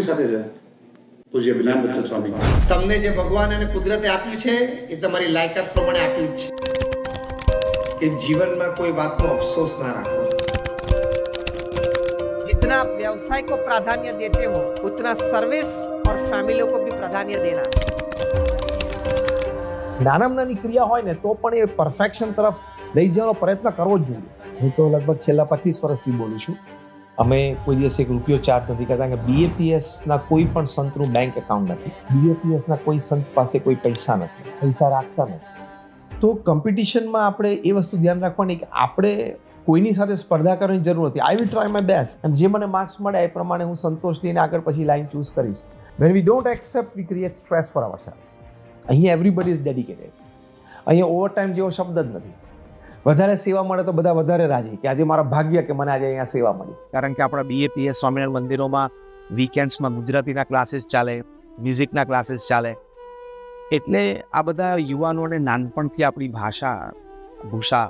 અને આપણી સાથે છે પૂજ્ય જ્ઞાન બચ્ચન સ્વામી તમને જે ભગવાન અને કુદરતે આપ્યું છે એ તમારી લાયકાત પ્રમાણે આપ્યું જ છે કે જીવનમાં કોઈ વાતનો અફસોસ ના રાખો जितना आप व्यवसाय को प्राधान्य देते हो उतना सर्विस और फैमिली को भी प्राधान्य देना નાનામાં નાની ક્રિયા હોય ને તો પણ એ પરફેક્શન તરફ લઈ જવાનો પ્રયત્ન કરવો જ જોઈએ હું તો લગભગ છેલ્લા પચીસ વર્ષથી બોલું છું અમે કોઈ દિવસ એક રૂપિયો ચાર્જ નથી કરતા કે બીએપીએસના કોઈ પણ સંતનું બેંક એકાઉન્ટ નથી. બીએપીએસના કોઈ સંત પાસે કોઈ પૈસા નથી, પૈસા રાખતા નથી. તો કોમ્પિટિશનમાં આપણે એ વસ્તુ ધ્યાન રાખવાની કે આપણે કોઈની સાથે સ્પર્ધા કરવાની જરૂર નથી. I will try my best અને જે મને માર્ક્સ મળે એ પ્રમાણે હું સંતોષ લઈને આગળ પછી લાઈન ચૂઝ કરીશ. When we don't accept we create stress for our selves અહીંયા એવરીબડી ઇઝ ડેડિકેટેડ અહીંયા ઓવર ટાઈમ જેવો શબ્દ જ નથી. વધારે સેવા મળે તો બધા વધારે રાજી. કે આજે મારા ભાગ્ય કે મને આજે અહીંયા સેવા મળી. કારણ કે આપણા બીએપીએસ સ્વામિનારાયણ મંદિરોમાં વીકેન્ડ્સમાં ગુજરાતીના ક્લાસીસ ચાલે મ્યુઝિકના ક્લાસીસ ચાલે. એટલે આ બધા યુવાનોને નાનપણથી આપણી ભાષા ભૂષા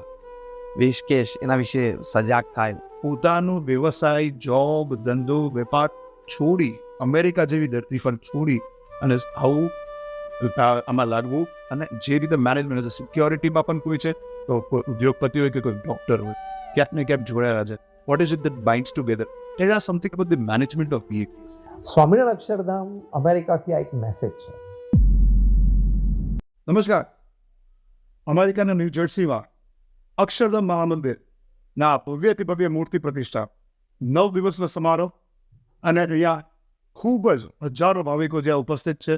વેશકેશ એના વિશે સજાગ થાય. પોતાનો વ્યવસાય જોબ ધંધો વેપાર છોડી અમેરિકા જેવી ધરતી પર છોડી અને આવું આમાં લાગવું અને જે રીતે મેનેજમેન્ટ છે સિક્યોરિટીમાં પણ કોઈ છે ઉદ્યોગપતિ હોય કે કોઈ ડોક્ટર હોય ક્યાંક ને ક્યાંક જોડાયેલા છે. What is it that binds together it are something about the management of B Swaminarayan Akshardham અમેરિકાથી આ એક મેસેજ છે. નમસ્કાર. અમેરિકાના ન્યૂ જર્સીમાં અક્ષરધામ મહામંદિર ના ભવ્યથી ભવ્ય મૂર્તિ પ્રતિષ્ઠા નવ દિવસનો સમારોહ અને અહીંયા ખૂબ જ હજારો ભાવિકો જ્યાં ઉપસ્થિત છે.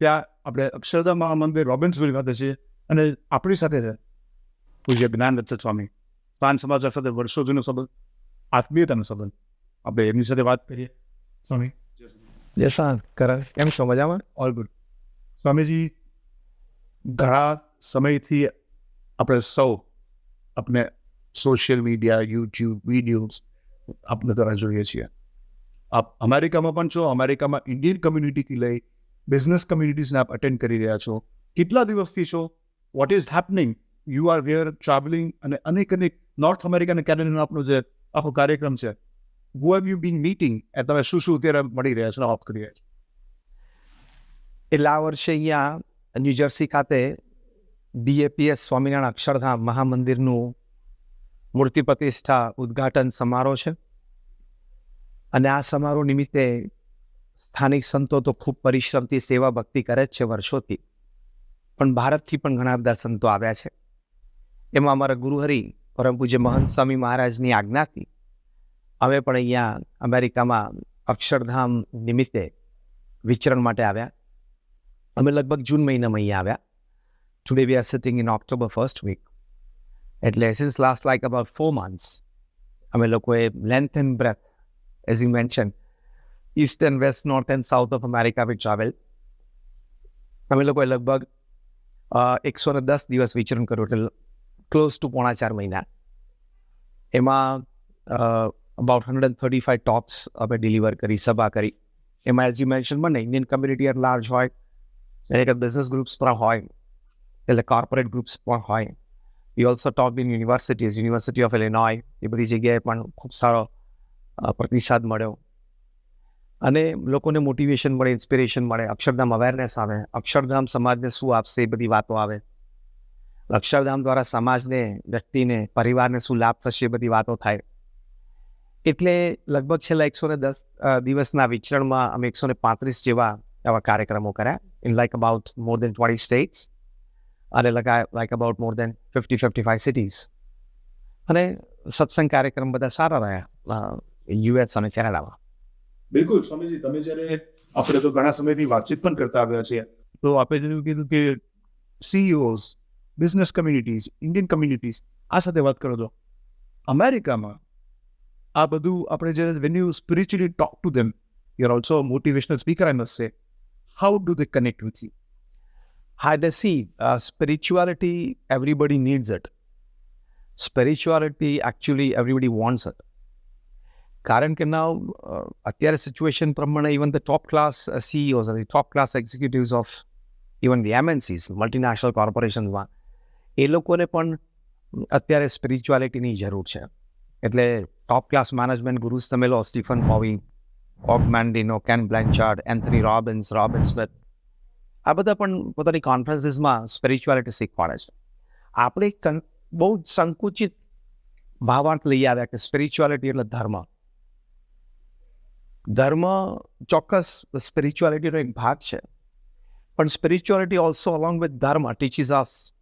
ત્યાં આપણે અક્ષરધામ મહામંદિર રોબિન્સવિલ ખાતે છીએ અને આપણી સાથે છે પૂજ્ય જ્ઞાન સ્વામી. પાન સમાચાર સાથે વર્ષો જૂનો સંબંધ આત્મીયતાનો સંબંધ. આપણે એમની સાથે વાત કરીએ. સ્વામી. યસ કરણ કેમ છો? મજામાં? ઓલ ગુડ સ્વામીજી ઘણા સમયથી આપણે સૌ આપણે સોશિયલ મીડિયા યુટ્યુબ વિડીયોઝ આપણે દ્વારા જોઈએ છીએ. આપ અમેરિકામાં પણ છો અમેરિકામાં ઇન્ડિયન કમ્યુનિટીથી લઈ બિઝનેસ કમ્યુનિટીઝને આપ અટેન્ડ કરી રહ્યા છો. કેટલા દિવસથી છો? What is happening you are where travelling અને અનેક અનેક નોર્થ અમેરિકા અને કેનેડાનો આપનો જે આખો કાર્યક્રમ છે who have you been meeting એ તમે શું શું અત્યારે મળી રહ્યા છો ઓફ કરી રહ્યા છો? એટલે આ વર્ષે અહીંયા ન્યૂજર્સી ખાતે બીએપીએસ સ્વામિનારાયણ અક્ષરધામ મહામંદિરનું મૂર્તિ પ્રતિષ્ઠા ઉદ્ઘાટન સમારોહ છે. અને આ સમારોહ નિમિત્તે સ્થાનિક સંતો તો ખૂબ પરિશ્રમથી સેવા ભક્તિ કરે જ છે વર્ષોથી. પણ ભારતથી પણ ઘણા બધા સંતો આવ્યા છે. એમાં અમારા ગુરુહરિ પરમ પૂજ્ય મહંત સ્વામી મહારાજની આજ્ઞાથી અમે પણ અહીંયા અમેરિકામાં અક્ષરધામ નિમિત્તે વિચરણ માટે આવ્યા. અમે લગભગ જૂન મહિનામાં અહીંયા આવ્યા. Today we are sitting in October first week એટલે since last like about four months અમે લોકોએ length and breath as you mention east and west north and south of America we travel અમે લોકોએ લગભગ એકસો ને દસ દિવસ વિચરણ કર્યું એટલે ક્લોઝ ટુ પોણા ચાર મહિના. એમાં about hundred and thirty five talks અમે ડિલિવર કરી, સભા કરી. એમાં એઝ યુ મેન્શન બને ઇન્ડિયન કમ્યુનિટી એટ લાર્જ હોય દરેક બિઝનેસ ગ્રુપ્સ પણ હોય, એટલે કોર્પોરેટ ગ્રુપ્સ પણ હોય. We also talk in universities university of Illinois એ બધી જગ્યાએ પણ ખૂબ સારો પ્રતિસાદ મળ્યો. અને લોકોને મોટિવેશન મળે ઇન્સ્પિરેશન મળે, અક્ષરધામ અવેરનેસ આવે, અક્ષરધામ સમાજને શું આપશે એ બધી વાતો આવે. અક્ષરધામ દ્વારા સમાજને, વ્યક્તિને, પરિવારને શું લાભ થશે બધી વાતો થાય. એટલે લગભગ છેલ્લા એકસો ને દસ દિવસના વિચરણમાં અમે એકસો ને પાંત્રીસ જેવા એવા કાર્યક્રમો કર્યા. In like about more than twenty states અને like about more than fifty fifty five cities અને સત્સંગ કાર્યક્રમ બધા સારા રહ્યા યુએસ અને કેનેડામાં. બિલકુલ, સ્વામીજી, તમે જ્યારે આપણે તો ઘણા સમયથી વાતચીત પણ કરતા આવ્યા છીએ, તો આપણે જેવું કીધું કે CEOs business communities Indian communities આ સાથે વાત કરો છો અમેરિકામાં આ બધું આપણે જ્યારે when you spiritually talk to them you are also motivational speaker I must say how do they connect with you Hi, they see. Uh, spirituality, everybody needs it. Spirituality, actually, everybody wants it. કારણ કે now અત્યારે situation પ્રમાણે even the top class CEOs અને top class executives of even the MNCs multinational કોર્પોરેશન્સમાં એ લોકોને પણ અત્યારે સ્પિરિચ્યુઆલિટીની જરૂર છે. એટલે ટોપ ક્લાસ મેનેજમેન્ટ ગુરુસ તમે લો Stephen Covey Og Mandino Ken Blanchard Anthony Robbins Robin Smith આ બધા પણ પોતાની કોન્ફરન્સીસમાં સ્પિરિચ્યુઆલિટી શીખવાડે છે. આપણે બહુ સંકુચિત ભાવાર્થ લઈ આવ્યા કે સ્પિરિચ્યુઆલિટી એટલે ધર્મ. ધર્મ ચોક્કસ સ્પિરિચ્યુઆલિટીનો એક ભાગ છે. પણ spirituality also along with dharma teaches us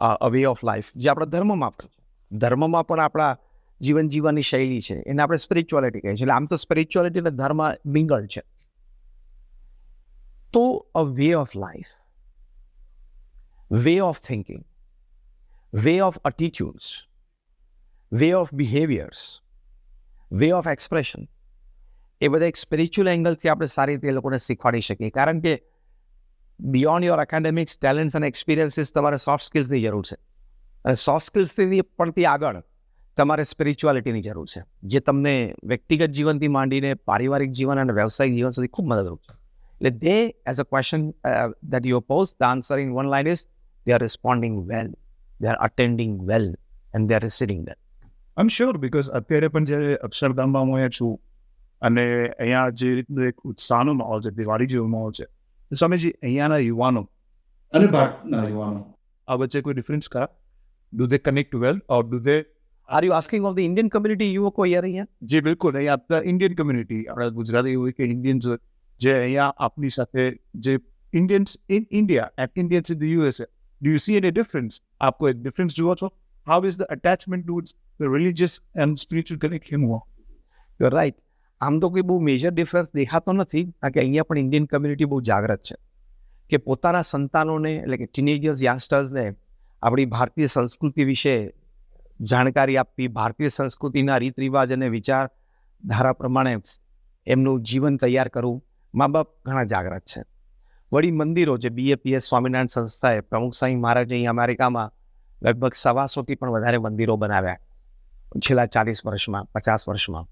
a way of life જે આપણા ધર્મમાં ધર્મમાં પણ આપણા જીવન જીવવાની શૈલી છે. એને આપણે સ્પિરિચ્યુઆલિટી કહીએ છીએ. એટલે આમ તો સ્પિરિચ્યુઆલિટી અને ધર્મ મિંગલ છે. તો a way of life way of thinking way of attitudes way of behaviours way of expression એ બધા એક સ્પિરિચ્યુઅલ એંગલથી આપણે સારી રીતે એ લોકોને શીખવાડી શકીએ. કારણ કે બિયોન્ડ યોર એકેડેમિક્સ ટેલેન્ટ્સ અને એક્સપિરિયન્સીસ તમારે સોફ્ટ સ્કિલ્સની જરૂર છે. અને સોફ્ટ સ્કિલ્સથી પડતી આગળ તમારે સ્પિરિચ્યુઆલિટીની જરૂર છે, જે તમને વ્યક્તિગત જીવનથી માંડીને પારિવારિક જીવન અને વ્યવસાયિક જીવન સુધી ખૂબ મદદરૂપ છે. એટલે they as a question that you pose the answer in one line is they are responding well they are attending well and they are receiving that I am sure because અત્યારે પણ જ્યારે અક્ષરધામમાં હું અહીંયા છું, અને અહીંયા જે રીતનું એક ઉત્સાહનો માહોલ છે, દિવાળી જેવો માહોલ છે સ્વામીજી અહીંયાના યુવાનો. અને ભારતના યુવાનો. આ વચ્ચે કોઈ ડિફરન્સ ખરા? Do they connect well or do they are you asking of the Indian community યુવકો યાર અહીંયા? જે બિલકુલ. અહીંયા ઇન્ડિયન કમ્યુનિટી આપણા ગુજરાતી હોય કે ઇન્ડિયન્સ જે અહીંયા આપની સાથે જે Indians in India at Indians in the USA do you see any difference આપકો એક ડિફરન્સ જુઓ છો? How is the attachment to the religious and spiritual connection હુઆ you right આમ તો કોઈ બહુ મેજર ડિફરન્સ દેખાતો નથી, કારણ કે અહીંયા પણ ઇન્ડિયન કમ્યુનિટી બહુ જાગૃત છે. કે પોતાના સંતાનોને, એટલે કે ટીનેજર્સ યંગસ્ટર્સને આપણી ભારતીય સંસ્કૃતિ વિશે જાણકારી આપવી, ભારતીય સંસ્કૃતિના રીત રિવાજ અને વિચારધારા પ્રમાણે એમનું જીવન તૈયાર કરવું મા બાપ ઘણા જાગૃત છે. વળી મંદિરો જે બીએપીએસ સ્વામિનારાયણ સંસ્થાએ પ્રમુખ સાંઈ મહારાજે અહીં અમેરિકામાં લગભગ સવાસોથી પણ વધારે મંદિરો બનાવ્યા. છેલ્લા ચાલીસ વર્ષમાં, પચાસ વર્ષમાં.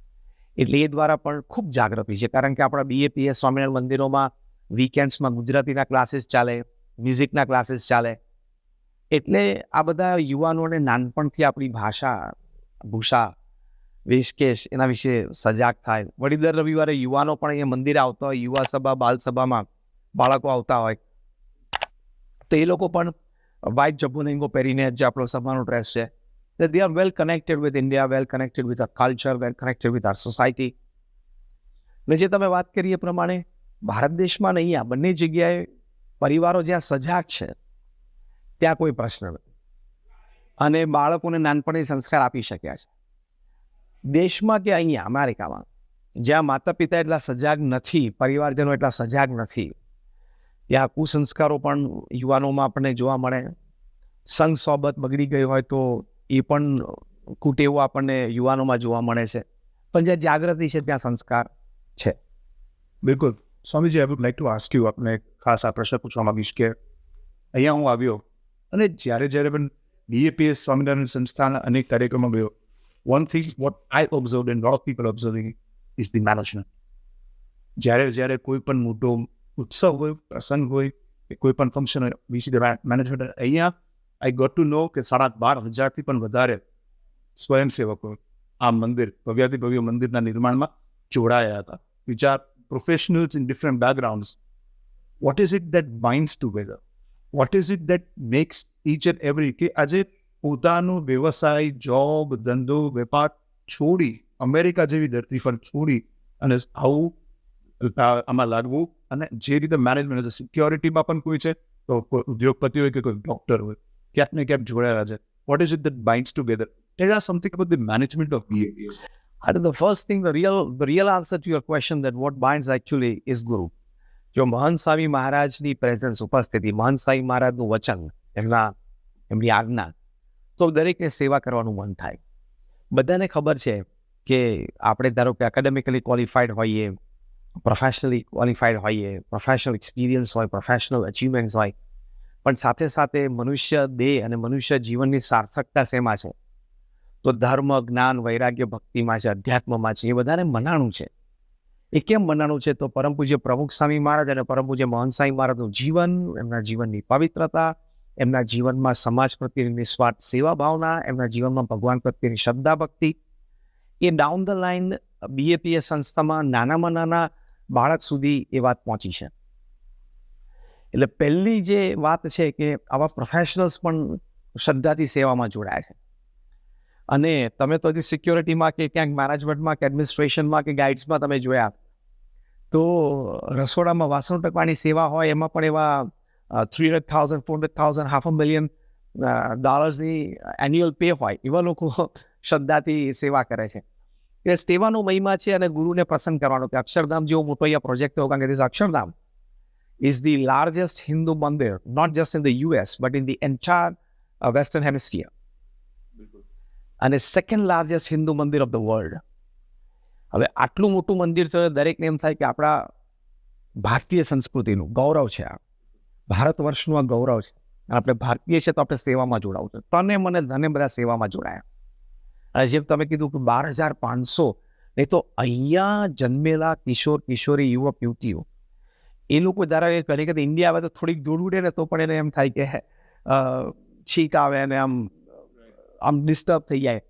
એટલે એ દ્વારા પણ ખૂબ જાગૃતિ છે. કારણ કે આપણા બીએપીએસ સ્વામિનારાયણ મંદિરોમાં વીકેન્ડ્સમાં ગુજરાતીના ક્લાસીસ ચાલે મ્યુઝિકના ક્લાસીસ ચાલે. એટલે આ બધા યુવાનોને નાનપણથી આપણી ભાષા, ભૂષા, વેશકેશ એના વિશે સજાગ થાય. વળી દર રવિવારે યુવાનો પણ અહીંયા મંદિરે આવતા હોય, યુવા સભા, બાલ સભામાં બાળકો આવતા હોય. તો એ લોકો પણ વ્હાઇટ જબુનેંગો પહેરીને જે આપણો સભાનો ડ્રેસ છે that they are well connected with India, well connected with our culture, well connected with our society. ને જે તમે વાત કરી એ પ્રમાણે ભારત દેશમાં નહીં અહીંયા બંને જગ્યાએ પરિવારો જ્યાં સજાગ છે ત્યાં કોઈ પ્રશ્ન નથી. અને બાળકોને નાનપણે સંસ્કાર આપી શક્યા છે. દેશમાં કે અહીંયા અમેરિકામાં જ્યાં માતા પિતા એટલા સજાગ નથી પરિવારજનો એટલા સજાગ નથી ત્યાં કુસંસ્કારો પણ યુવાનોમાં આપણને જોવા મળે. સંઘ સોબત બગડી ગઈ હોય તો એ પણ કુટેવો આપણને યુવાનોમાં જોવા મળે છે. પણ જ્યાં જાગૃતિ છે, ત્યાં સંસ્કાર છે. બિલકુલ. Swamiji I would like to ask you આપને ખાસ આ પ્રશ્ન પૂછવા માંગીશ કે અહીંયા હું આવ્યો અને જ્યારે જ્યારે પણ બીએપીએસ સ્વામિનારાયણ સંસ્થાના અનેક કાર્યક્રમો ગયો one thing what I observe and lot of people observing is the management જ્યારે જ્યારે કોઈ પણ મોટો ઉત્સવ હોય, પ્રસંગ હોય, કે કોઈ પણ ફંક્શન હોય વી સી ધ મેનેજમેન્ટ અહીંયા આઈ ગોટ ટુ નો કે સાડા બાર હજારથી પણ વધારે સ્વયંસેવકો આ મંદિર ભવ્યાથી ભવ્ય મંદિરના નિર્માણમાં જોડાયા હતા. Which are professionals in different backgrounds. What is it that binds together what is it that makes each and every કે આજે પોતાનો વ્યવસાય જોબ ધંધો, વેપાર છોડી, અમેરિકા જેવી ધરતી પર છોડી અને આવું આમાં લાગવું અને જે રીતે મેનેજમેન્ટ સિક્યોરિટીમાં પણ કોઈ છે, તો કોઈ ઉદ્યોગપતિ હોય કે કોઈ ડોક્ટર હોય. ક્યાંક ને ક્યાંક જોડાયેલા છે what is it that binds together tell are something about the management of B And the first thing, the real, the real answer to your question that what binds actually is Guru. જો મહંત સ્વામી મહારાજની presence ઉપસ્થિતિ મહંત સ્વામી મહારાજનું વચન એમના એમની આજ્ઞા તો દરેકને સેવા કરવાનું મન થાય. બધાને ખબર છે કે આપણે ધારો કે એકેડેમિકલી ક્વોલિફાઈડ હોઈએ પ્રોફેશનલી ક્વોલિફાઈડ હોઈએ પ્રોફેશનલ એક્સપિરિયન્સ હોય પ્રોફેશનલ અચીવમેન્ટ્સ હોય પણ સાથે સાથે મનુષ્ય દેહ અને મનુષ્ય જીવનની સાર્થકતા શેમાં છે? તો ધર્મ, જ્ઞાન, વૈરાગ્ય, ભક્તિમાં છે, અધ્યાત્મમાં છે, એ બધાને મનાણું છે. એ કેમ મનાણું છે? તો પરમ પૂજ્ય પ્રમુખ સ્વામી મહારાજ અને પરમ પૂજ્ય મોહન સ્વામી મહારાજનું જીવન, એમના જીવનની પવિત્રતા, એમના જીવનમાં સમાજ પ્રત્યેની નિસ્વાર્થ સેવા ભાવના, એમના જીવનમાં ભગવાન પ્રત્યેની શ્રદ્ધા ભક્તિ એ ડાઉન ધ લાઈન બીએપીએસ સંસ્થામાં નાનામાં નાના બાળક સુધી એ વાત પહોંચી છે. એટલે પહેલી જે વાત છે કે આવા પ્રોફેશનલ્સ પણ શ્રદ્ધાથી સેવામાં જોડાય છે. અને તમે તો હજી સિક્યોરિટીમાં કે ક્યાંક મેનેજમેન્ટમાં કે એડમિનિસ્ટ્રેશનમાં કે ગાઈડ્સમાં તમે જોયા, તો રસોડામાં વાસણ ટકવાની સેવા હોય એમાં પણ એવા three hundred thousand four hundred thousand half a million ડોલર્સની annual pay હોય એવા લોકો શ્રદ્ધાથી સેવા કરે છે. એ સેવાનો મહિમા છે અને ગુરુને પ્રસન્ન કરવાનો કે અક્ષરધામ જેવો મોટો અહીંયા પ્રોજેક્ટ થયો કારણ કે Akshardham is the largest Hindu mandir, not just in the US, but in the entire uh, Western Hemisphere. And the second largest Hindu mandir of the world. હવે આટલું મોટું મંદિર છે દરેકને એમ થાય કે આપણા ભારતીય સંસ્કૃતિનું ગૌરવ છે આ. ભારત વર્ષનું આ ગૌરવ છે. અને આપણે ભારતીય છે તો આપણે સેવામાં જોડાવું છે. તને મને ધને બધા સેવામાં જોડાયા. અને જેમ તમે કીધું કે બાર હજાર પાંચસો નહીં તો અહીંયા જન્મેલા કિશોર કિશોરી યુવક યુવતીઓ એ લોકો ધારા કે કે ઇન્ડિયા આવે તો થોડીક દૂર ઉડે ને તો પણ એને એમ થાય કે છીક આવે અને આમ આમ ડિસ્ટર્બ થઈ જાય.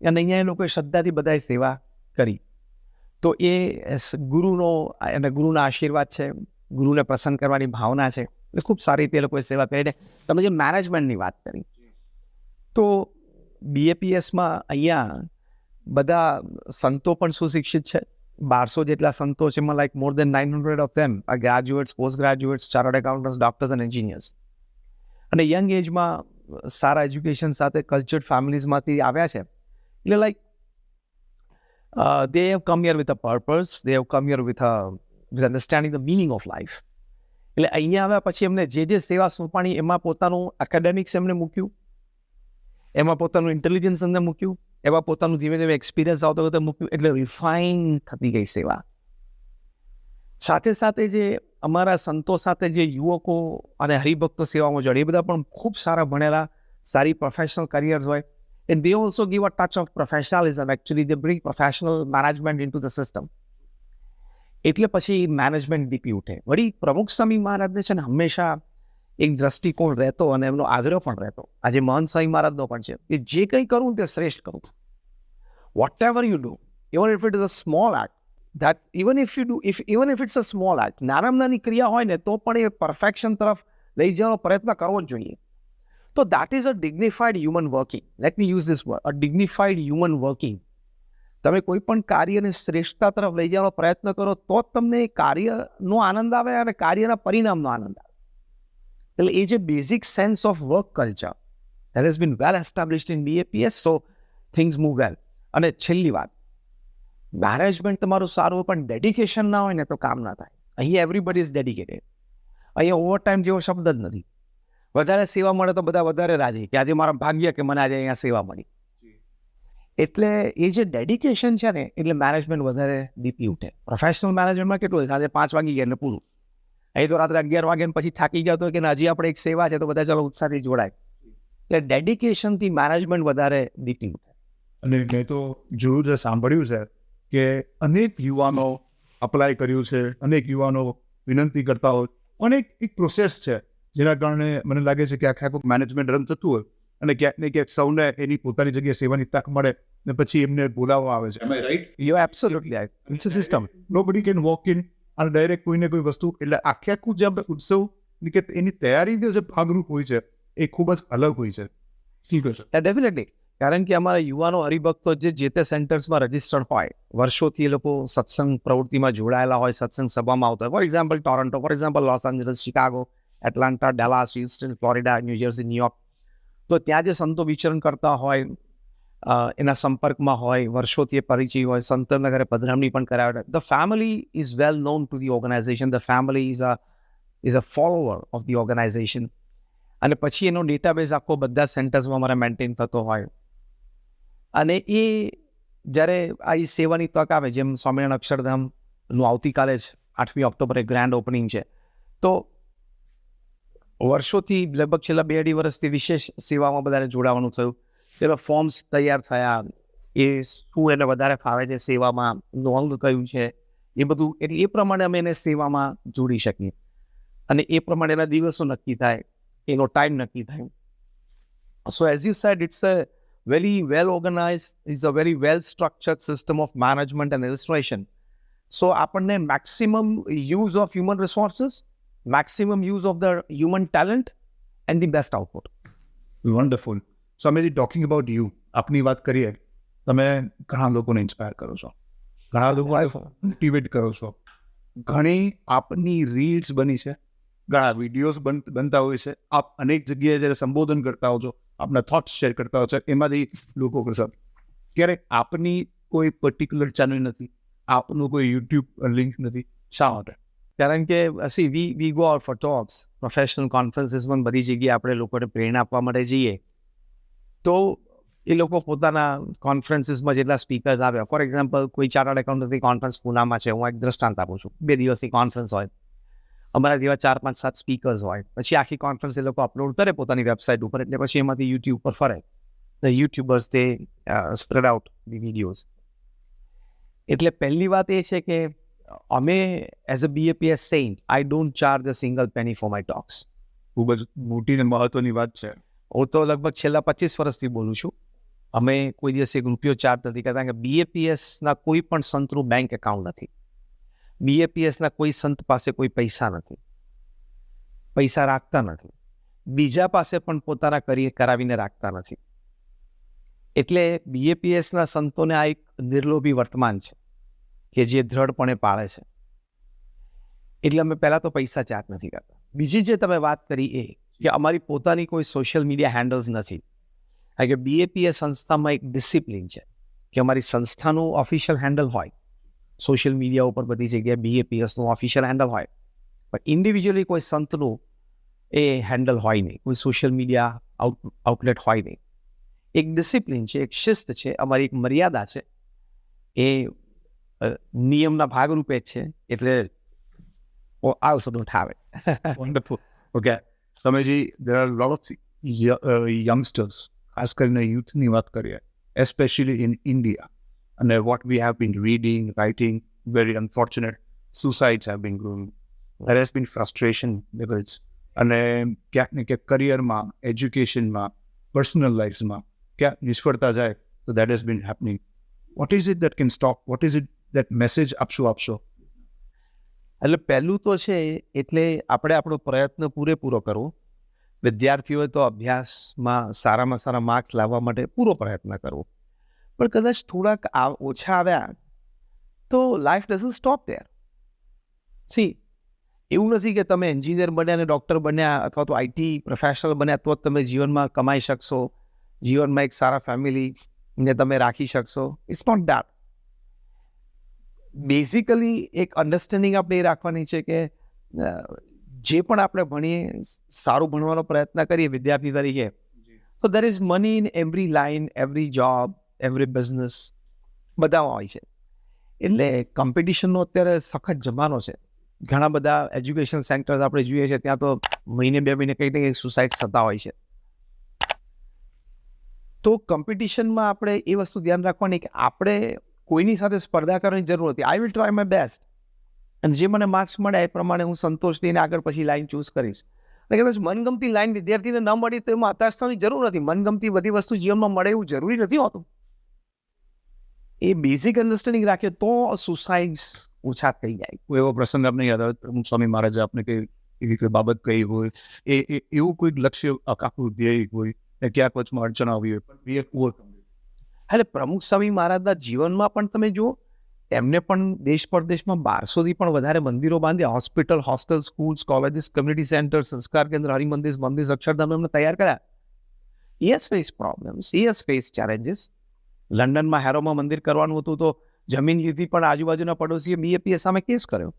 અને અહીંયા એ લોકોએ શ્રદ્ધાથી બધાએ સેવા કરી. તો એ ગુરુનો, અને ગુરુના આશીર્વાદ છે, ગુરુને પ્રસન્ન કરવાની ભાવના છે. એ ખૂબ સારી રીતે એ લોકોએ સેવા કરીને તમે જે મેનેજમેન્ટની વાત કરી, તો બીએપીએસમાં અહીંયા બધા સંતો પણ સુશિક્ષિત છે. બારસો જેટલા સંતો છે, એમાં like more than nine hundred of them આ graduates post graduates chartered accountants doctors અને એન્જિનિયર્સ અને યંગ એજમાં સારા એજ્યુકેશન સાથે કલ્ચર્ડ ફેમિલીઝમાંથી આવ્યા છે. એટલે like they have come here with a purpose they have come here with a with understanding the meaning of life એટલે અહીંયા આવ્યા પછી એમને જે જે સેવા સોંપાણી એમાં પોતાનું એકેડેમિક્સ એમને મૂક્યું, એમાં પોતાનું ઇન્ટેલિજન્સ એમને મૂક્યું એમાં પોતાનું ધીમે ધીમે એક્સપિરિયન્સ આવતો હતો મૂક્યું એટલે રિફાઇન થતી ગઈ સેવા. સાથે સાથે જે અમારા સંતો સાથે જે યુવકો અને હરિભક્તો સેવામાં જોડે એ બધા પણ ખૂબ સારા ભણેલા, સારી પ્રોફેશનલ કરિયર્સ હોય. They also give a touch of professionalism actually they bring professional management in to the system એટલે પછી મેનેજમેન્ટ દીપી ઉઠે. વળી પ્રમુખ સ્વામી મહારાજને છે ને હંમેશા એક દ્રષ્ટિકોણ રહેતો અને એમનો આગ્રહ પણ રહેતો. આજે મહંત સ્વામી મહારાજનો પણ છે કે જે કંઈ કરું તે શ્રેષ્ઠ કરું. Whatever you do if if it a small act that even if you do, if, even if it's a small act નાનામાં નાની ક્રિયા હોય ને તો પણ એ પરફેક્શન તરફ લઈ જવાનો પ્રયત્ન કરવો જ જોઈએ તો that is a dignified human working let me use this word a dignified human working તમે કોઈ પણ કાર્યને શ્રેષ્ઠતા તરફ લઈ જવાનો પ્રયત્ન કરો, તો જ તમને કાર્યનો આનંદ આવે અને કાર્યના પરિણામનો આનંદ આવે. એટલે એ જે basic sense of work culture that has been well established in BAPS so things move well અને છેલ્લી વાત મેનેજમેન્ટ તમારું સારું પણ ડેડિકેશન ના હોય ને તો કામ ના થાય. અહીંયા એવરીબડી ઇઝ ડેડિકેટેડ અહીંયા ઓવર ટાઈમ જેવો શબ્દ જ નથી. વધારે સેવા મળે તો બધા વધારે રાજી. કે આજે મારા ભાગ્ય કે મને આજે અહીંયા સેવા મળી. એટલે એ જે ડેડિકેશન છે ને એટલે મેનેજમેન્ટ વધારે દીતી ઉઠે. પ્રોફેશનલ મેનેજમેન્ટમાં કેટલું હોય? સાંજે પાંચ વાગી ગયા ને પૂરું. અહીં તો રાત્રે અગિયાર વાગે પછી થાકી ગયા તો કે હજી આપણે એક સેવા છે તો બધા ચાલો ઉત્સાહથી જોડાય. એટલે ડેડિકેશનથી મેનેજમેન્ટ વધારે દીતી ઉઠે. અને મેં તો જોયું છે સાંભળ્યું છે કે અનેક યુવાનો અપ્લાય કર્યું છે અનેક યુવાનો વિનંતી કરતા હોય. અનેક એક પ્રોસેસ છે જેના કારણે મને લાગે છે કે આખે આખું મેનેજમેન્ટ રન થતું હોય અને ક્યાંક ને ક્યાંક સૌને એની પોતાની જગ્યાએ સેવાની તક મળે ને પછી એમને બોલાવવા આવે છે. Am you absolutely right it's a system nobody can walk in અને ડાયરેક્ટ કોઈને કોઈ વસ્તુ. એટલે આખે આખું જે આપણે ઉત્સવ કે એની તૈયારીનો જે ભાગરૂપ હોય છે એ ખૂબ જ અલગ હોય છે. ઠીક છે. ડેફિનેટલી કારણ કે અમારા યુવાનો હરિભક્તો જે તે સેન્ટર્સમાં રજીસ્ટર્ડ હોય, વર્ષોથી એ લોકો સત્સંગ પ્રવૃત્તિમાં જોડાયેલા હોય, સત્સંગ સભામાં આવતા હોય. For example Toronto for example Los Angeles Chicago Atlanta Dallas Houston Florida New Jersey New York તો ત્યાં જે સંતો વિચરણ કરતા હોય એના સંપર્કમાં હોય, વર્ષોથી એ પરિચય હોય, સંતોના ઘરે પધરામણી પણ કરાવે the family is well known to the organisation the family is a is a follower of the organisation અને પછી એનો ડેટાબેઝ આખો બધા સેન્ટર્સમાં અમારે મેન્ટેન થતો હોય. અને એ જ્યારે આ સેવાની તક આવે, જેમ સ્વામિનારાયણ અક્ષરધામનું આવતીકાલે જ આઠમી ઓક્ટોબરે ગ્રાન્ડ ઓપનિંગ છે, તો વર્ષોથી લગભગ છેલ્લા બે અઢી વર્ષથી વિશેષ સેવામાં બધાને જોડાવાનું થયું. તેના ફોર્મ્સ તૈયાર થયા, એ શું એને વધારે ફાવે છે સેવામાં નોંધ કયું છે, એ બધું એટલે એ પ્રમાણે અમે એને સેવામાં જોડી શકીએ. અને એ પ્રમાણે એના દિવસો નક્કી થાય, એનો ટાઈમ નક્કી થાય. So as you said it's a very well organized, is a very well structured system of management and illustration. So આપણને maximum use of human resources, maximum use of the human talent and the best output. Wonderful. So, I'm talking about you. આપની વાત કરીએ તમે ઘણા લોકોને inspire કરો છો ઘણા લોકો મોટિવેટ કરો છો ઘણી આપની રીલ્સ બની છે ઘણા વિડીયોઝ બનતા હોય છે આપ અનેક જગ્યાએ જ્યારે સંબોધન કરતા હો છો આપના થોટ્સ શેર કરતા હોય છે. એમાંથી લોકો કરશે ક્યારેક આપની કોઈ પર્ટિક્યુલર ચેનલ નથી, આપનું કોઈ યુટ્યુબ લિંક નથી. શા માટે? કારણ કે see we we go out for talks professional કોન્ફરન્સીસમાં બધી જગ્યાએ આપણે લોકોને પ્રેરણા આપવા માટે જઈએ. તો એ લોકો પોતાના કોન્ફરન્સીસમાં જેટલા સ્પીકર્સ આવ્યા ફોર એક્ઝામ્પલ કોઈ ચાર્ટર્ડ એકાઉન્ટન્ટની કોન્ફરન્સ પૂનામાં છે, હું એક દ્રષ્ટાંત આપું છું. બે દિવસની કોન્ફરન્સ હોય. અમારા જેવા ચાર પાંચ સાત સ્પીકર્સ હોય. પછી આખી કોન્ફરન્સ એ લોકો અપલોડ કરે પોતાની વેબસાઇટ ઉપર એટલે પછી એમાંથી યુટ્યુબ પર ફરે. The youtubers they spread out the videos એટલે પહેલી વાત એ છે કે અમે as a BAPS saint I don't charge a single penny for my talks ખૂબ જ મોટી ને મહત્વની વાત છે. હું તો લગભગ છેલ્લા પચીસ વર્ષથી બોલું છું. અમે કોઈ દિવસ એક રૂપિયો ચાર્જ નથી કરતા કે બીએપીએસના કોઈ પણ સંતનું બેંક એકાઉન્ટ નથી. બીએપીએસના કોઈ સંત પાસે કોઈ પૈસા નથી. પૈસા રાખતા નથી. બીજા પાસે પણ પોતાના કરી કરાવીને રાખતા નથી. એટલે બીએપીએસના સંતોને આ એક નિર્લોભી વર્તમાન છે, કે જે દ્રઢપણે પાળે છે. એટલે અમે પહેલાં તો પૈસા ચાર્જ નથી કરતા. બીજી જે તમે વાત કરી એ, કે અમારી પોતાની કોઈ સોશિયલ મીડિયા હેન્ડલ્સ નથી. કારણ કે બીએપીએસ સંસ્થામાં એક ડિસિપ્લિન છે, કે અમારી સંસ્થાનું ઓફિશિયલ હેન્ડલ હોય સોશિયલ મીડિયા ઉપર બધી જગ્યાએ બીએપીએસનું ઓફિશિયલ હેન્ડલ હોય. પણ ઇન્ડિવિજ્યુઅલી કોઈ સંતનું એ હેન્ડલ હોય નહીં. કોઈ સોશિયલ મીડિયા આઉટ આઉટલેટ હોય નહીં. એક ડિસિપ્લિન છે, એક શિસ્ત છે, અમારી એક મર્યાદા છે. એ નિયમના ભાગરૂપે જ છે. એટલે I sub it wonderful okay સમયજી there are lot of youngsters ખાસ કરીને યુથની વાત કરીએ એસ્પેશિયલી ઇન ઇન્ડિયા અને what we have been reading writing very unfortunate suicides have been growing. There has been frustration levels. અને ક્યાંક ને ક્યાંક કરિયરમાં એજ્યુકેશનમાં પર્સનલ લાઈફ્સમાં ક્યાંક નિષ્ફળતા જાય તો that has been happening what is it that can stop what is it that message આપશો આપશો એટલે પહેલું તો છે, એટલે આપણે આપણો પ્રયત્ન પૂરેપૂરો કરવો. વિદ્યાર્થીઓએ તો અભ્યાસમાં સારામાં સારા માર્ક્સ લાવવા માટે પૂરો પ્રયત્ન કરવો. પણ કદાચ થોડાક ઓછા આવ્યા તો life doesn't stop there see એવું નથી કે તમે એન્જિનિયર બન્યા અને ડૉક્ટર બન્યા અથવા તો આઈટી પ્રોફેશનલ બન્યા તો જ તમે જીવનમાં કમાઈ શકશો જીવનમાં એક સારા ફેમિલી ને તમે રાખી શકશો. ઇટ્સ નોટ દેટ બેઝિકલી એક અન્ડરસ્ટેન્ડિંગ આપણે એ રાખવાની છે કે જે પણ આપણે ભણીએ સારું ભણવાનો પ્રયત્ન કરીએ વિદ્યાર્થી તરીકે તો there is money in every line every job every business બધામાં હોય છે. એટલે કોમ્પિટિશનનો અત્યારે સખત જમાનો છે. ઘણા બધા એજ્યુકેશન સેન્ટર્સ આપણે જોઈએ છીએ ત્યાં તો મહિને બે મહિને કંઈક ને કંઈક સુસાઇડ થતા હોય છે. તો કોમ્પિટિશનમાં આપણે એ વસ્તુ ધ્યાન રાખવાની કે આપણે કોઈની સાથે સ્પર્ધા કરવાની જરૂર હતી I will try my best અને જે મને માર્ક્સ મળે એ પ્રમાણે હું સંતોષ લઈને આગળ પછી લાઈન ચૂઝ કરીશ. અને કદાચ મનગમતી લાઈન વિદ્યાર્થીને ન મળી તો એમાં હતાશ થવાની જરૂર નથી. મનગમતી બધી વસ્તુ જીવનમાં મળે એવું જરૂરી નથી હોતું. એ બેઝિક અન્ડરસ્ટેન્ડિંગ રાખીએ તો સુસાઇડ્સ ઓછા થઈ જાય. કોઈ એવો પ્રસંગ આપને યાદ આવે? પ્રમુખ સ્વામી મહારાજે આપને કઈ એવી કોઈ બાબત કહી હોય? એ એવું કોઈ લક્ષ્ય આખું ધ્યેય હોય ને ક્યાંક વચમાં અડચણ આવી હોય પણ have overcome એટલે પ્રમુખ સ્વામી મહારાજના જીવનમાં પણ તમે જુઓ એમને પણ દેશ પરદેશમાં બારસોથી પણ વધારે મંદિરો બાંધ્યા. Hospital hostel schools colleges community centre સંસ્કાર કેન્દ્ર હરિમંદિર મંદિર અક્ષરધામ એમને તૈયાર કર્યા. Yes face problems yes face challenges લંડનમાં હેરોમાં મંદિર કરવાનું હતું તો જમીન લીધી પણ આજુબાજુના પડોશીએ બીએપીએ સામે કેસ કર્યો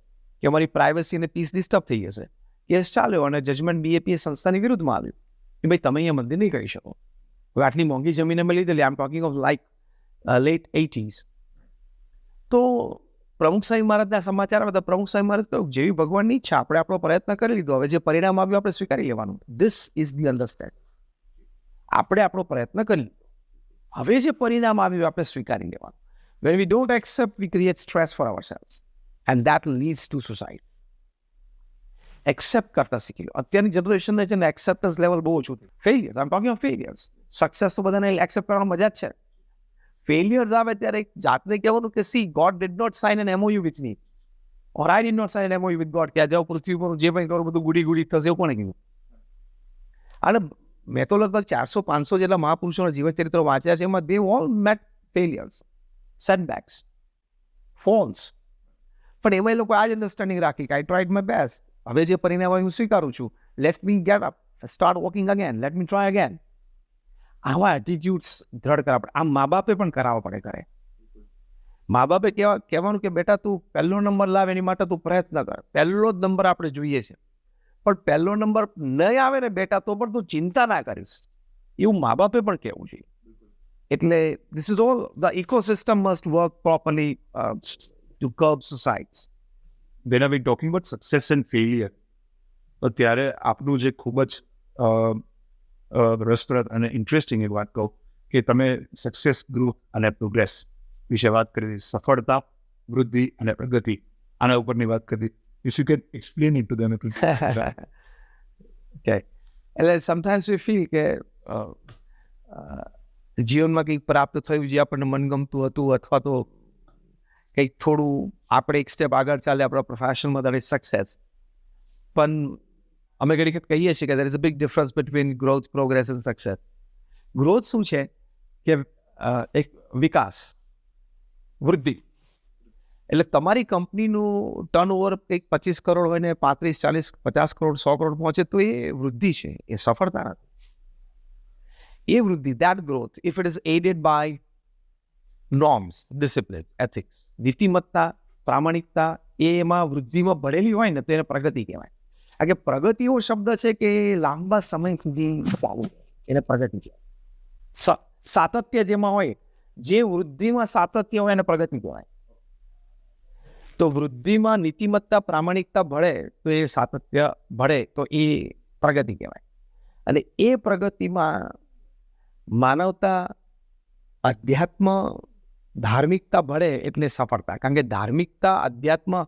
કે અમારી પ્રાઇવસી અને પીસ ડિસ્ટર્બ થઈ જશે. કેસ ચાલ્યો અને જજમેન્ટ બીએપીએ સંસ્થાની વિરુદ્ધમાં આવ્યું કે ભાઈ તમે અહીંયા મંદિર નહીં કરી શકો. હવે આટલી મોંઘી જમીન અમે લીધેલી I talking of like late eighties તો પ્રમુખ સાહેબ મહારાજના સમાચાર આવ્યા તો પ્રમુખ સાહેબ મહારાજ કહ્યું, જેવી ભગવાનની ઈચ્છા આપણે આપણો પ્રયત્ન કરી લીધો, હવે જે પરિણામ આવ્યું આપણે સ્વીકારી લેવાનું. ધીસ ઇઝ ધી અન્ડરસ્ટેન્ડ આપણે આપણો પ્રયત્ન કરી હવે જે પરિણામ આવ્યું આપણે સ્વીકારી લેવાનું. When we don't accept we create stress for our selves and that leads to suicide accept કરતા શીખી લો. અત્યારની જનરેશનને છે ને એક્સેપ્ટન્સ લેવલ બહુ ઓછું ફેલિયર આમ ટોકિંગ ઓફ ફેલિયર્સ સક્સેસ તો બધાને એક્સેપ્ટ કરવાનો મજા જ છે. ફેલિયર્સ આવે ત્યારે જાતને કહેવાનું કે see God did not sign an MOU with me or I did not sign MOU with God કે, આ જાઓ પૃથ્વી પર જે પણ કરું, બધું ગુડી ગુડી થશે. એવું કોણે કીધું? અને મેં તો લગભગ ચારસો, પાંચસો જેટલા મહાપુરુષોના જીવન ચરિત્રો વાંચ્યા છે, એમાં they all met failures setbacks falls પણ એમાં એ લોકો આ જ અન્ડરસ્ટેન્ડિંગ રાખી કે આઈ ટ્રાઈડ માય બેસ્ટ હવે જે પરિણામ હું સ્વીકારું છું. Let me get up start walking again let me try again આવા એટીટ્યુડ્સ દ્રઢ કરવા પડે. આમ મા બાપે પણ કરાવવા પડે કરે મા બાપે કહેવા, કહેવાનું કે બેટા તું પહેલો નંબર લાવ, એની માટે તું પ્રયત્ન કર. પહેલો જ નંબર આપણે જોઈએ છે. પણ પહેલો નંબર નહીં આવે ને બેટા, તો પણ તું ચિંતા ના કરીશ. એવું મા બાપે પણ કહેવું જોઈએ એટલે this is all the ecosystem must work properly to curb suicides then are we talking about success and failure તો ત્યારે આપનું જે ખૂબ જ રસપ્રદ અને ઇન્ટરેસ્ટિંગ એક વાત કહું કે તમે સક્સેસ ગ્રોથ અને પ્રોગ્રેસ વિશે વાત કરી, સફળતા, વૃદ્ધિ અને પ્રગતિ આના ઉપરની વાત કરી. If you can explain it to them okay. એટલે સમટાઈમ્સ વી ફીલ કે જીવનમાં કંઈક પ્રાપ્ત થયું જે આપણને મનગમતું હતું અથવા તો કંઈક થોડું આપણે એક સ્ટેપ આગળ ચાલે આપણા પ્રોફેશનમાં દેટ ઇઝ સક્સેસ પણ અમે ઘણી વખત કહીએ છીએ કે there is a big difference between growth progress and success growth શું છે? કે એક વિકાસ વૃદ્ધિ. એટલે તમારી કંપનીનું ટર્નઓવર કંઈક પચીસ કરોડ હોય ને પાંત્રીસ, ચાલીસ, પચાસ કરોડ, સો કરોડ પહોંચે તો એ વૃદ્ધિ છે, એ સફળતા નથી. એ વૃદ્ધિ that growth if it is added by norms discipline ethics નીતિમત્તા, પ્રામાણિકતા, એ એમાં વૃદ્ધિમાં ભરેલી હોય ને તો એને પ્રગતિ કહેવાય. આ કે પ્રગતિ એવો શબ્દ છે કે લાંબા સમય સુધી ચાલવું એને પ્રગતિ કહેવાય. સાતત્ય જેમાં હોય, જે વૃદ્ધિમાં સાતત્ય હોય એને પ્રગતિ કહેવાય. તો વૃદ્ધિમાં નીતિમત્તા, પ્રામાણિકતા ભળે તો એ સાતત્ય ભળે તો એ પ્રગતિ કહેવાય. અને એ પ્રગતિમાં માનવતા, અધ્યાત્મ, ધાર્મિકતા ભળે એટલે સફળતા. કારણ કે ધાર્મિકતા, અધ્યાત્મ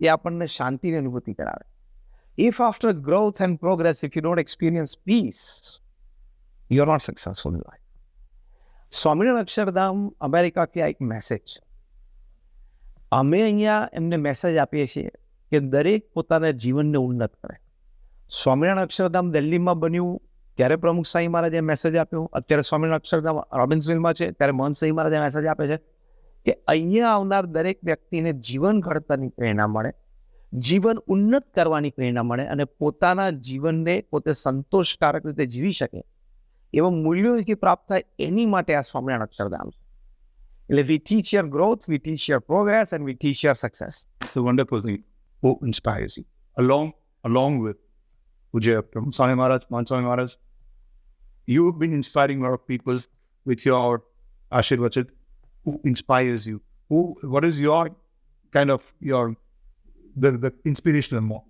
એ આપણને શાંતિની અનુભૂતિ કરાવે. If after growth and progress if you don't experience peace you are not successful life Swaminarayan Akshardham અમેરિકાથી આ એક મેસેજ છે. અમે અહીંયા એમને મેસેજ આપીએ છીએ કે દરેક પોતાના જીવનને ઉન્નત કરે. સ્વામિનારાયણ અક્ષરધામ દિલ્હીમાં બન્યું, ત્યારે પ્રમુખ સાંઈ મહારાજે મેસેજ આપ્યો. અત્યારે સ્વામિનારાયણ અક્ષરધામ રોબિન્સવિલમાં છે, ત્યારે મહંત સાંઈ મહારાજે મેસેજ આપે છે કે અહીંયા આવનાર દરેક વ્યક્તિને જીવન ઘડતરની પ્રેરણા મળે, જીવન ઉન્નત કરવાની પ્રેરણા મળે અને પોતાના જીવનને પોતે સંતોષકારક રીતે જીવી શકે, એવા મૂલ્યોથી પ્રાપ્ત થાય એની માટે આ સ્વામિનારાયણ અક્ષરધામ છે. એટલે we teach your growth we teach your progress and we teach your success It's a wonderful thing. Who inspires you? Along, along with Pujya Swami Maharaj, Man Swami Maharaj, you've been inspiring a lot of people with your Ashirvachan. Who inspires you? Who? What is your kind of your the the inspirational more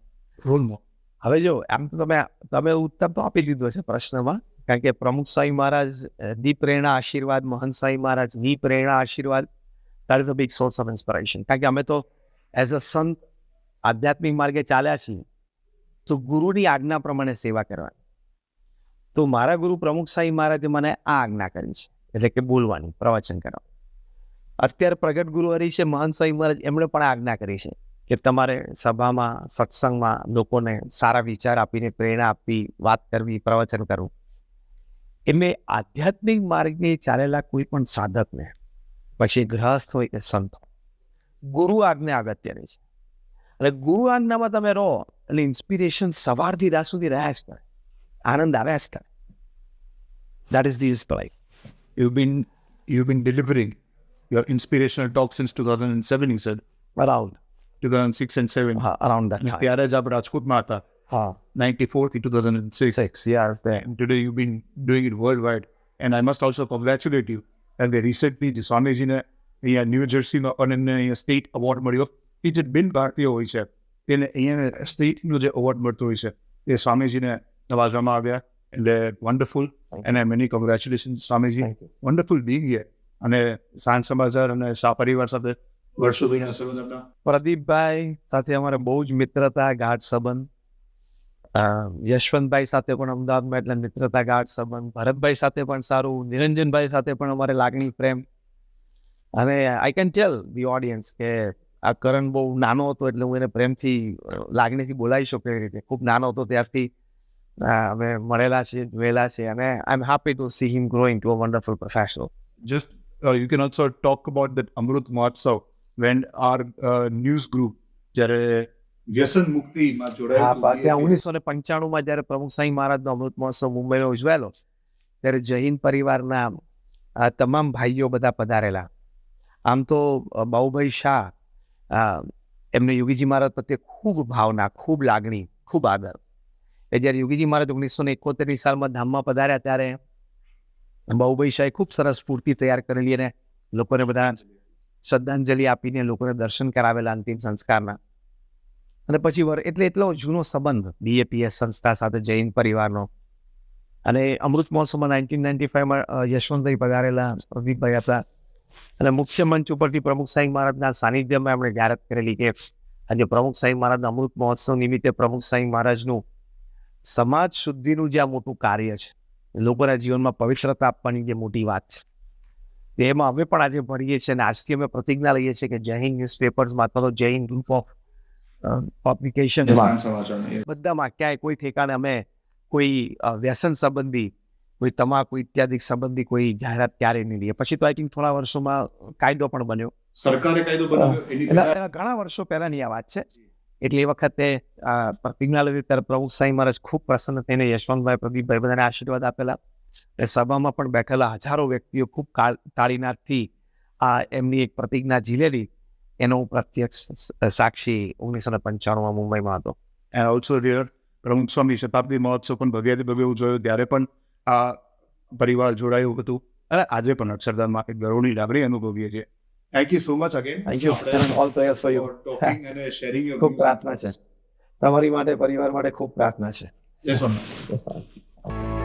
role more? હવે જો આમ તો તમે તમે ઉત્તર તો આપી દીધો છે પ્રશ્નમાં કારણ કે પ્રમુખ સાંઈ મહારાજ પ્રેરણા આશીર્વાદ, મહંત સાંઈ મહારાજ પ્રેરણા આશીર્વાદ that is a big source of inspiration કારણ કે અમે તો એઝ અ સંત આધ્યાત્મિક માર્ગે ચાલ્યા છીએ, તો ગુરુની આજ્ઞા પ્રમાણે સેવા કરવાની. તો મારા ગુરુ પ્રમુખ સાંઈ મહારાજે મને આ આજ્ઞા કરી છે, એટલે કે બોલવાની, પ્રવચન કરવાનું અત્યારે પ્રગટ ગુરુ હરી છે, મહંત સાંઈ મહારાજ એમણે પણ આજ્ઞા કરી છે, કે તમારે સભામાં, સત્સંગમાં લોકોને સારા વિચાર આપીને પ્રેરણા આપવી, વાત કરવી, પ્રવચન કરવું. એટલે આધ્યાત્મિક માર્ગે ચાલેલા કોઈ પણ સાધકને પછી ગ્રહસ્થ હોય કે સંત ગુરુ આજ્ઞા અગત્યની છે. અને ગુરુ આજ્ઞામાં તમે રહો એટલે ઇન્સ્પિરેશન સવારથી રાત સુધી રહ્યા જ કરે. આનંદ આવ્યા જ કરે. That is the inspire You've been you've been delivering your inspirational talk since 2007. You said. Around two thousand six and seven હા અરાઉન્ડ ત્યારે જ આપ રાજકોટમાં હતા. હા 94 to 2006. Six years And today you've been doing it worldwide. And I must also congratulate you. And they recently, સ્વામીજીને અહીંયા ન્યૂ જર્સીમાં એમને અહીંયા સ્ટેટ અવોર્ડ મળ્યો એ જે બિન ભારતીય હોય છે તેને અહીંયા સ્ટેટનો જે અવોર્ડ મળતો હોય છે એ સ્વામીજીને નવાજવામાં આવ્યા એટલે વન્ડરફુલ અને many congratulation Swamiji. Wonderful being here અને સાંજ સમાચાર અને શાહ પરિવાર સાથે હતા પ્રદીપભાઈ સાથે અમારે બહુ જ મિત્રતા ગાઢ સંબંધ યશવંતભાઈ સાથે પણ અમદાવાદમાં એટલે મિત્રતા ગાઢ સંબંધ, ભરતભાઈ સાથે પણ સારું, નિરંજનભાઈ સાથે પણ અમારે લાગણી, પ્રેમ. અને I can tell the audience કે આ કરણ બહુ નાનો હતો એટલે હું એને પ્રેમથી લાગણીથી બોલાવી શકું એવી રીતે. ખૂબ નાનો હતો ત્યારથી. અમે મળેલા છે જોયેલા છે અને I am happy to see him growing to a wonderful professional just you can also talk about that Amrit Mahotsav when are news group જ્યારે વ્યસન મુક્તિમાં જોડાયું ત્યાં ઓગણીસો ને પંચાણુંમાં જ્યારે પ્રમુખ સાંઈ મહારાજનો અમૃત મહોત્સવ મુંબઈમાં ઉજવાયેલો ત્યારે જૈન પરિવારના તમામ ભાઈઓ બધા પધારેલા. આમ તો અ, શાહ એમને યોગીજી મહારાજ પ્રત્યે ખૂબ ભાવના ખૂબ લાગણી ખૂબ આદર. એ જ્યારે યોગીજી મહારાજ ઓગણીસો ને એકોતેરની સાલમાં ધામમાં પધાર્યા ત્યારે બાહુભાઈ શાહે ખૂબ સરસ પૂર્તિ તૈયાર કરેલી અને લોકોને બધા શ્રદ્ધાંજલિ આપીને લોકોને દર્શન કરાવેલા અંતિમ સંસ્કારના. અને પછી વર, એટલે એટલો જૂનો સંબંધ બીએપીએસ સંસ્થા સાથે જૈન પરિવારનો. અને અમૃત મહોત્સવમાં નાઇન્ટીન નાઇન્ટી ફાઈવમાં યશવંતભાઈ પધારેલા પ્રદીપભાઈ હતા. અને મુખ્ય મંચ ઉપરથી પ્રમુખ સાંઈ મહારાજના સાનિધ્યમાં એમણે જાહેરાત કરેલી કે, આજે પ્રમુખ સાંઈ મહારાજના અમૃત મહોત્સવ નિમિત્તે પ્રમુખ સાંઈ મહારાજનું સમાજ શુદ્ધિનું જે આ મોટું કાર્ય છે લોકોના જીવનમાં પવિત્રતા આપવાની જે મોટી વાત છે. તેમાં અમે પણ આજે ભરીએ છીએ અને આજથી અમે પ્રતિજ્ઞા લઈએ છીએ કે જય હિન્દ ન્યૂઝપેપર્સમાં અથવા તો હિન્દ ગ્રુપ ઓફ પબ્લિકેશનમાં બધામાં ક્યાંય કોઈ ઠેકાણે અમે કોઈ વ્યસન સંબંધી કોઈ તમાકુ ઇત્યાદિ સંબંધી કોઈ જાહેરાત ક્યારે નહીં લઈએ પછી તો આઈ થિંક થોડા વર્ષોમાં કાયદો પણ બન્યો. સરકારે કાયદો બનાવ્યો? ઘણા વર્ષો પહેલાની આ વાત છે. એટલે એ વખતે લીધી ત્યારે પ્રમુખ સાંઈ મહારાજ ખૂબ પ્રસન્ન થઈને યશવંતભાઈ પ્રદીપભાઈ બધાને આશીર્વાદ આપેલા. એ સભામાં પણ બેઠેલા હજારો વ્યક્તિઓ ખૂબ તાળીનાદથી આ એમની એક પ્રતિજ્ઞા ઝીલેલી. એનો હું પ્રત્યક્ષ સાક્ષી ઓગણીસો ને પંચાણુંમાં મુંબઈમાં હતો. એન્ડ ઓલ્સો હિયર પ્રમુખ સ્વામી શતાબ્દી મહોત્સવ પણ ભવ્યાથી ભવ્ય ઉજવાયો. ત્યારે પણ આ પરિવાર જોડાયું હતું. અને આજે પણ અક્ષરધામમાં એક ગૌરવની લાગણી અનુભવીએ છીએ. Thank you so much again thank you all prayers for your talking અને શેરિંગ ખૂબ પ્રાર્થના છે. તમારી માટે પરિવાર માટે ખૂબ પ્રાર્થના છે. જય સ્વામી